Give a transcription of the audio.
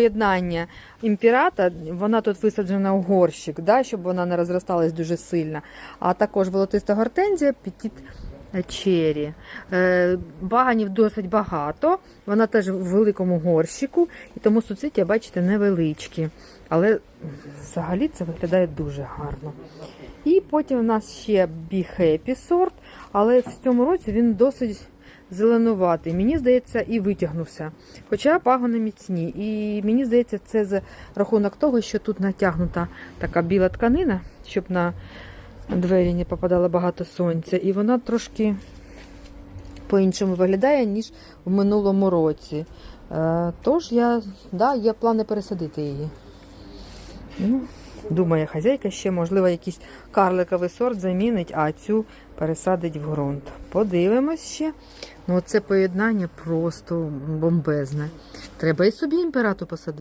Поєднання імпірата, вона тут висаджена у горщик, да, щоб вона не розросталась дуже сильно. А також волотиста гортензія, пітіт чері. Е, Баганів досить багато, вона теж в великому горщику, і тому суциття, бачите, невеличкі. Але взагалі це виглядає дуже гарно. І потім у нас ще Happy сорт, але в цьому році він досить зеленуватий. Мені здається, і витягнувся. Хоча пагони міцні. І мені здається, це за рахунок того, що тут натягнута така біла тканина, щоб на двері не попадало багато сонця. І вона трошки по-іншому виглядає, ніж в минулому році. Е, Тож я, да, є плани пересадити її. Ну, думає хазяйка ще, можливо, якийсь карликовий сорт замінить, а цю пересадить в ґрунт. Подивимось ще. Ну, це поєднання просто бомбезне. Треба і собі імперату посадити.